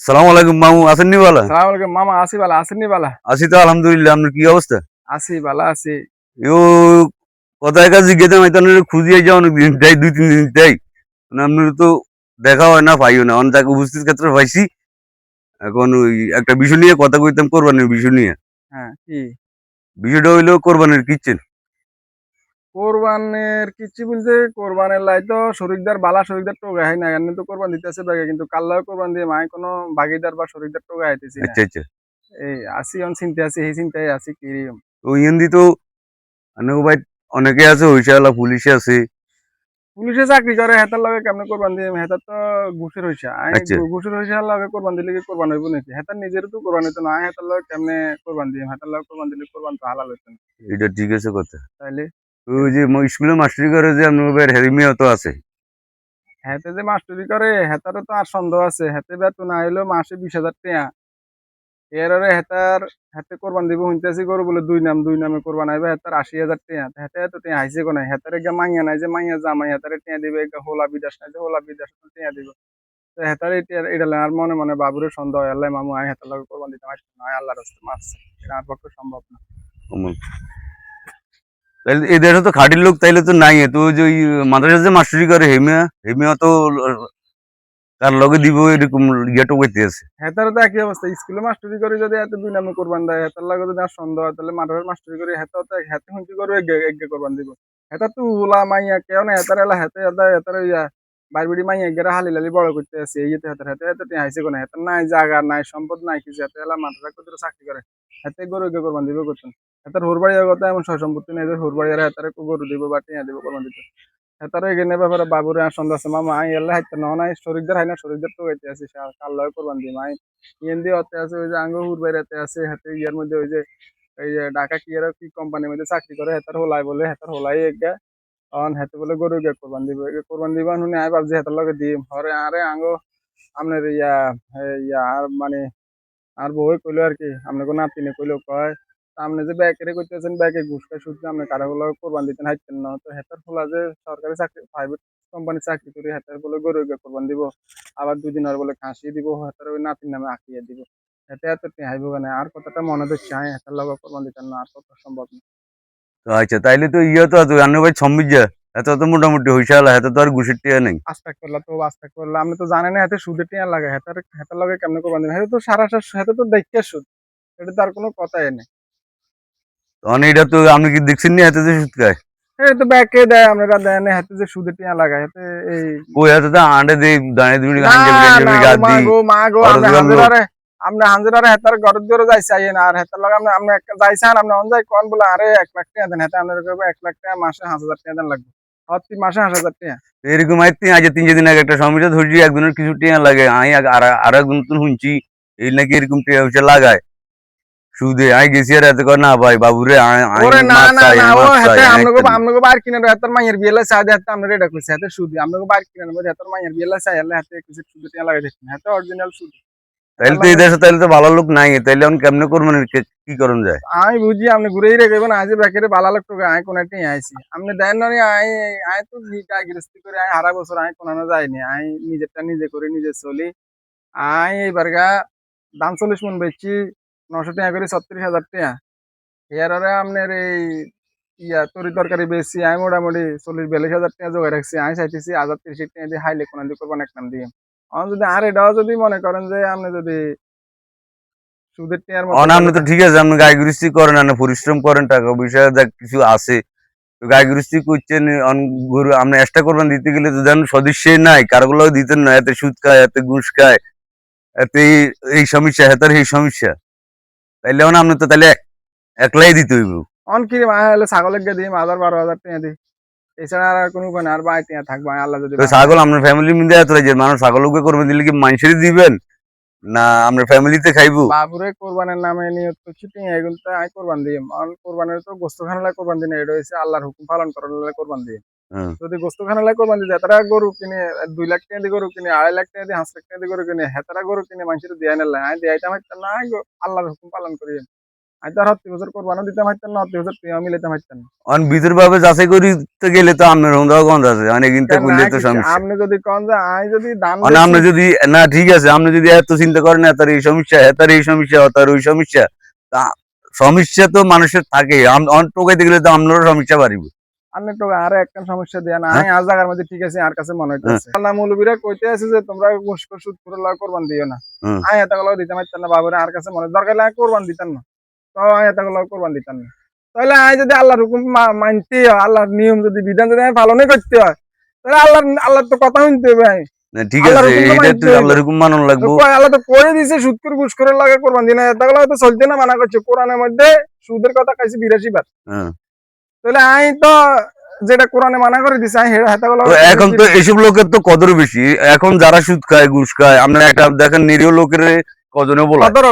সালাম আলাইকুম মামু আছেন নি বালা সালাম আলাইকুম মামা আসি বালা আসেননি বালা আছি তো আলহামদুলিল্লাহ আপনার কি অবস্থা? আসি বালা আসি ইও কোথায় কাছে গেতাম আপনার খুঁজিয়ে যাও অনেক দিন তাই দুই তিন দিন তাই। মানে আপনার তো দেখা হয় না পাইও না। অনেক তাকে উপস্থিত ক্ষেত্রে পাইছি এখন ওই একটা বিষয় নিয়ে কথা কইতাম কোরবানির বিষয় নিয়ে। হ্যাঁ কি? বিষয়টা হইল কোরবানির কিচেন। কোরবানের কিছু বলতে কোরবানের লাই তো শরিকদার বালা শরিকদার টোকা হয় না এমনি তো কোরবান দিতেছে বাগে কিন্তু কাল্লাও কোরবান দিয়ে মায় কোনো ভাগিদার বা শরিকদার টোকা আইতেছি না। আচ্ছা আচ্ছা। এই আসি অন চিন্তা আছি এই চিন্তায় আছি কি তো ইন্দি তো ভাই অনেকে আছে হইসালা পুলিশে আছে। পুলিশে চাকরি করে হেতার লগে কেমনে কোরবান দিয়ে? হেতার তো ঘুষের হইসা। আই আচ্ছা। ঘুষের হইসা লগে কোরবান দিলে কি কোরবান হইব নাকি? হেতার নিজের তো কোরবান হইতো না হেতার লগে কেমনে কোরবান দিয়ে হেতার লগে কোরবান দিলে কোরবান তো হালাল হইতো না। এটা ঠিক আছে কথা। তাইলে? ওই যে স্কুলে মাস্টারি করে যে আপনার হেরিমিয়া তো আছে। হেতে যে মাস্টারি করে হেতারও তো আর সন্দেহ আছে। হেতে বেতন আইলো মাসে বিশ হাজার টাকা। এররে হেতার হেতে কোরবান দিব শুনতেছি গরু বলে দুই নাম দুই নামে কোরবান আইবে হেতার আশি হাজার টাকা। হেতে এত টাকা হাইছে কোন? হেতারে গা মাইয়া নাই যে মাইয়া জামাই হেতারে টাকা দিবে গা হোলা বিদাস নাই যে হোলা বিদাস টাকা দিব। তো হেতারে এটা আর মনে মনে বাবুরে সন্দেহ আল্লাহ মামু আয় হেতার লগে কোরবান দিতে আসছে না আল্লাহর রাস্তা মারছে। এটা আর পক্ষে সম্ভব না। দেশে তো খাটির লোক, তাইলে তো নাই। তো যে ওই মাদ্রাসা যে মাস্টারি করে, হেমিয়া হেমিয়া তো তার লগে দিব, এরকম ইয়েটো করতে আছে। হেতার তো একই অবস্থা। স্কুলে মাস্টারি করে যদি এত দুই নামে কোরবান দেয় হেতার লাগে যদি আর সন্দেহ হয়, তাহলে মাদ্রাসার মাস্টারি করে হেতা তো হেতে হুঁচি করবে এগে কোরবান দিব। হেতার তো উলা মাইয়া কেউ না হেতার এলা হেতে হেতা হেতার ইয়া বাইবিড়ি মাইয়া গেরা হালি লালি বড় করতে আছে, এই তো হেতার হেতে হেতে হাইছে কোন? হেতার নাই জায়গা, নাই সম্পদ, নাই কিছু। হেতে এলা মাঠের কত চাকরি করে। হেতে গরু এগে কোরবান দিব করতেন হেতার হোরবাড়ি কথা এমন সয় সম্পত্তি নেই যে হোরবাড়ি আর হেতারে গরু দিব বা টিয়া দিব কোরবান দিতে। হেতারে এগেনে ব্যাপারে বাবুরে আর সন্দেহ আছে, মামা, আই এলা হাইতে না নাই শরীরদের হাই না শরীরদের তো হইতে আছে কাল লয় কোরবান দিম? আই ইয়েন্দি অতে আছে, ওই যে আঙ্গ হুরবাইরাতে আছে হাতে ইয়ার মধ্যে ওই যে, এই যে ঢাকা কি এর কি কোম্পানির মধ্যে চাকরি করে, হেতার হোলাই বলে, হেতার হোলাই এগা অন হেতে বলে গরু গে কোরবান দিব। কোরবান দিবা নুনি আই ভাবছি হেতার লগে দিম। হরে আরে আঙ্গ আপনার ইয়া ইয়া, আর মানে আর বউই কইলো আর কি আপনাকে নাতিনে কইলো কয়, তা আপনি যে ব্যাকেরে কইতেছেন, ব্যাকে ঘুষ খাই সুদ আপনি কারা হলো কোরবান দিতেন হাইতেন না। তো হেতার হোলা যে সরকারি চাকরি প্রাইভেট কোম্পানি চাকরি করে, হেতার বলে গরু গে কোরবান দিব। আবার দুদিন আর বলে খাসি দিব, হেতার ওই নাতির নামে আঁকিয়ে দিব। এতে এত টেহাইব কেন? আর কতটা মনে দিচ্ছে হ্যাঁ হেতার লগে কোরবান দিতেন না, আর কত সম্ভব না। তো আচ্ছা তাইলে তো ইয়ে তো আছে আন্ন ভাই যা এত তো মোটামুটি হইসালা এত তো আর ঘুষের টিয়া নেই। আস্তাক করলা তো আস্তাক করলা আপনি তো জানেন না হাতে সুদের টিয়া লাগে হেতার হেতার লগে কেমনে কোরবান হেতে তো সারা হেতে তো দেখতে সুদ এটা তো আর কোনো কথাই নেই। তখন এটা তো আপনি কি দেখছেন নি এত যে সুদ খায়? এই তো ব্যাকে দেয় আমরা দেয় না হাতে যে সুদের টিয়া লাগায় হাতে এই ওই এত তো আন্ডে দিয়ে দাঁড়িয়ে দিবি না, না, গাছ মা দিই। গো, মা গো, আর আপনি দুজন হাজিরারে হেতার ঘরের ঘরে যাইছে আইয়েন আর হেতার লগে আপনি আপনি যাইছেন আপনি অন যাই কোন বলে আরে এক লাখ টাকা দেন হেতা আপনার কইবো এক লাখ টাকা মাসে পাঁচ হাজার টাকা দেন লাগবে। প্রতি মাসে পাঁচ হাজার টাকা। এরকম আই তিন আজ তিন দিন আগে একটা সমস্যা ধরছি একজনের কিছু টিয়া লাগে আই আর একজন নতুন শুনছি এই নাকি এরকম টিয়া হচ্ছে লাগায়। সুদে আই গেছি আর এত কর না ভাই বাবুরে ওরে না না না ও হেতে বার কিনে হেতার মাইয়ের বিয়েলে চাই হেতে আপনার এটা কইছে হেতে সুদি আপনাকে বার কিনে নেবে হেতার মাইয়ের বিয়েলে চাই হেলে হেতে কিছু সুদি টাকা লাগাই দেখছেন হেতে অরিজিনাল সুদি। তাইলে তো এই দেশে তাইলে তো ভালো লোক নাই এখন কেমনে করবেন কে- কি করুন যায়? আমি বুঝি আপনি ঘুরেই রেখেবেন আজ ব্যাকেরে বালা লোক টোকে আয় কোন আইছি। আপনি দেন না আই তো গৃহস্থী করে হারা বছর কোনো নিজেরটা নিজে করে নিজে চলি। এইবার গা দাম চল্লিশ মন বেচছি নশো টাকা করে ছত্রিশ হাজার টাকা। এরারে আপনার এই ইয়া তরি তরকারি বেশি আয় মোটামুটি চল্লিশ বিয়াল্লিশ হাজার টাকা জোগাড় রাখছি আমি চাইতেছি হাজার তিরিশ টাকা দিয়ে হাইলে কোনো দিয়ে করবেন এক নাম দিয়ে। যদি আর এটাও যদি মনে করেন যে আপনি যদি সুদের টিয়ার মতো আপনি তো ঠিক আছে আপনি গাই গৃহস্থী করেন আপনি পরিশ্রম করেন টাকা পয়সা যা কিছু আছে। তো গাই গৃহস্থী করছেন অন গরু আপনি এক্সট্রা করবেন দিতে গেলে তো যেন সদস্যই নাই কারোগুলো দিতেন না এতে সুদ খায় এতে ঘুষ খায় এতে এই- সমস্যা হেতার এই সমস্যা। তাইলে আপনি তো তাহলে একলাই দিতে হইব। অন কি ছাগলের দিই হাজার বারো হাজার টাকা দিই এছাড়া আর কোনো উপায় না আর টিয়া থাকবে আল্লাহ যদি তো ছাগল আপনার ফ্যামিলি মিলে এত যে মানুষ ছাগলকে করবেন দিলে কি মানুষেরই দিবেন? না আপনার ফ্যামিলিতে খাইবো। বাবুরে কোরবানের নামে নিয়ত করছি টিয়া এগুলো তো আয় কোরবান দিই। অন কোরবানের তো গোস্ত খানালে কোরবান দিই না এটা হচ্ছে আল্লাহর হুকুম পালন করার লাগে কোরবান দিই। যদি গোস্ত খানালে কোরবান দিই তারা গরু কিনে দুই লাখ টাকা দিয়ে গরু কিনে আড়াই লাখ টাকা দিয়ে পাঁচ লাখ টাকা দিয়ে গরু কিনে হেতারা গরু কিনে মানুষের দিয়ে আনলে আয় দিয়ে আইতাম না আল্লাহর হুকুম পালন করি। আমি হত্তি বছর কোরবানও দিতে পারতাম না হত্তি বছর তুইও মিলাতে পারতাম অন ভিতর ভাবে যাচাই করিতে গেলে তো আপনার হন্দাও গন্ধ আছে অনেক কিনতে করলে তো সমস্যা। আপনি যদি কন যে আই যদি দাম আপনি যদি না ঠিক আছে আপনি যদি এত চিন্তা করেন এতার এই সমস্যা এতার এই সমস্যা ওই সমস্যা তা সমস্যা তো মানুষের থাকে। অন টোকাইতে গেলে তো আপনারও সমস্যা বাড়িব। আপনি তো আর একটা সমস্যা দেয়া না হ্যাঁ? আমি আর জায়গার মধ্যে ঠিক আছে আর কাছে মনে হইতেছে। আল্লাহ মৌলবীরা কইতে আছে যে তোমরা ঘুষ করে সুদ করে কোরবান দিও না। আমি এতগুলো দিতে পারতাম না বাবুরা আর কাছে মনে দরকার লাগে কোরবান দিতাম না। তো আমি এতগুলো কোরবান দিতাম না। তাহলে আমি যদি আল্লাহর হুকুম মানতে হয় আল্লাহর নিয়ম যদি বিধান যদি আমি পালনই করতে হয় তাহলে আল্লাহ আল্লাহর তো কথা শুনতে হবে আমি ঠিক আছে তো। আল্লাহর হুকুম মানন লাগবো। আল্লাহ তো দিছে সুদ করে ঘুষ করে লাগে কোরবান দিন। এত তো চলতে না মানা করছে। কোরআনের মধ্যে সুদের কথা কাইছে বিরাশি বার। হ্যাঁ। তাহলে আমি তো যেটা কোরআনে মানা করে দিছে আমি এখন তো লোকের তো কদর বেশি। এখন যারা সুদ খায় ঘুষ খায় আমরা একটা দেখেন নিরীহ লোকের কজনে বলা কদর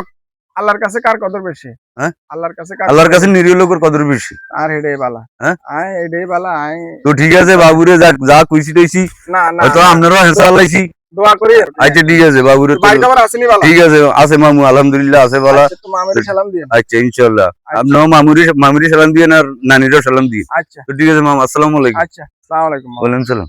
আল্লাহর কাছে কার কদর বেশি? হ্যাঁ? আল্লাহর কাছে কার আল্লাহর কাছে নিরীহ লোকের কদর বেশি। আর বালা। হ্যাঁ? হেডে বালা আই তো ঠিক আছে বাবুরে যা যা কইছি টইছি। না না হয়তো আপনারাও হেসা লাইছি দোয়া করি আচ্ছা ঠিক আছে বাবুরে তো- বাড়িতে আসেনি বালা? ঠিক আছে আছে মামু আলহামদুলিল্লাহ আছে বলা। আচ্ছা, তো মামের সালাম দিয়ে। আচ্ছা ইনশাল্লাহ আপনারও মামুরি মামুরি সালাম দিয়ে আর নানিরও সালাম দিয়ে আচ্ছা। তো ঠিক আছে মামা আসসালামু আলাইকুম। আচ্ছা আসসালামু আলাইকুম মামা। ওয়ালাইকুম সালাম।